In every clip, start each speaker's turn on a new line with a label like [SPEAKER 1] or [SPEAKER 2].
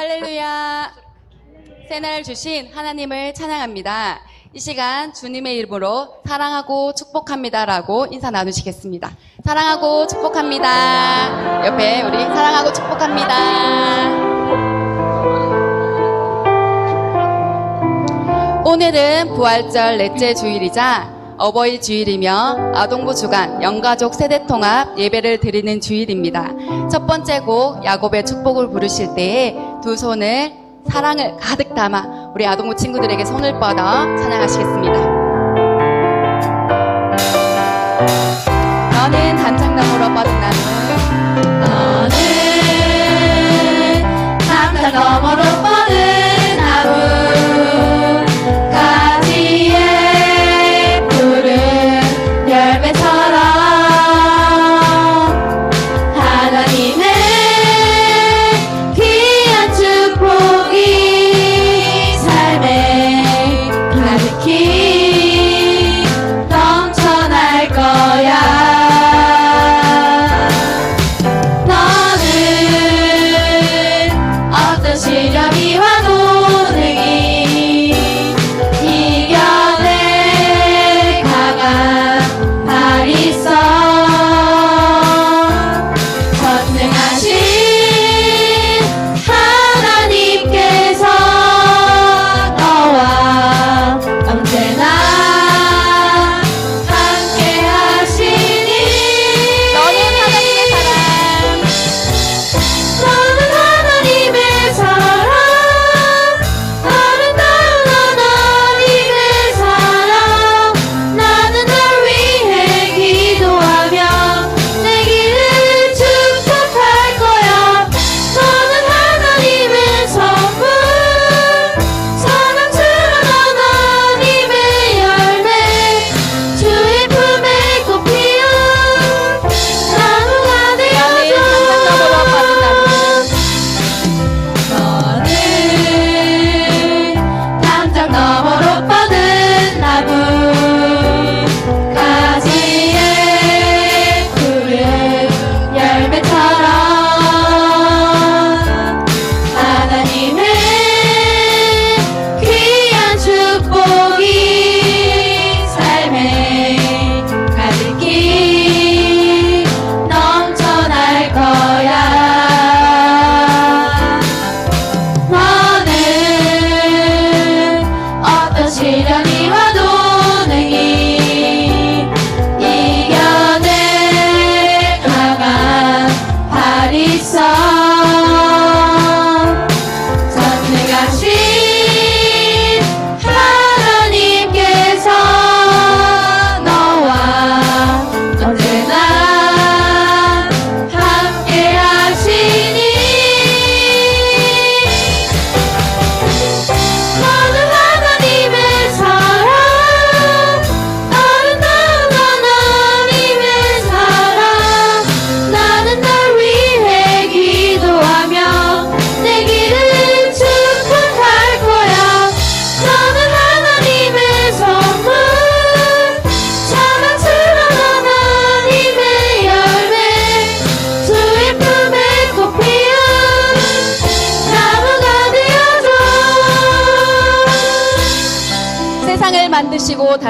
[SPEAKER 1] 할렐루야. 새날 주신 하나님을 찬양합니다. 이 시간 주님의 이름으로 사랑하고 축복합니다라고 인사 나누시겠습니다. 사랑하고 축복합니다. 옆에 우리 사랑하고 축복합니다. 오늘은 부활절 넷째 주일이자 어버이 주일이며 아동부 주간 영가족 세대 통합 예배를 드리는 주일입니다. 첫 번째 곡 야곱의 축복을 부르실 때에 두 손을 사랑을 가득 담아 우리 아동부 친구들에게 손을 뻗어 찬양하시겠습니다. 너는 단창나무로 뻗은 나무 너는 너머로 뻗은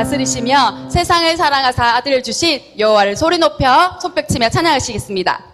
[SPEAKER 1] 다스리시며 세상을 사랑하사 아들을 주신 여호와를 소리 높여 손뼉치며 찬양하시겠습니다.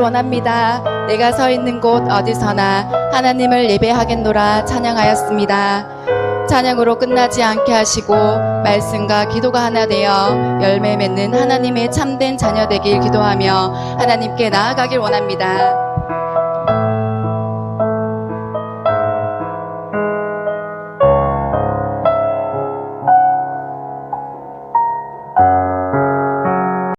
[SPEAKER 2] 원합니다. 내가 서 있는 곳 어디서나 하나님을 예배하겠노라 찬양하였습니다. 찬양으로 끝나지 않게 하시고 말씀과 기도가 하나 되어 열매 맺는 하나님의 참된 자녀 되길 기도하며 하나님께 나아가길 원합니다.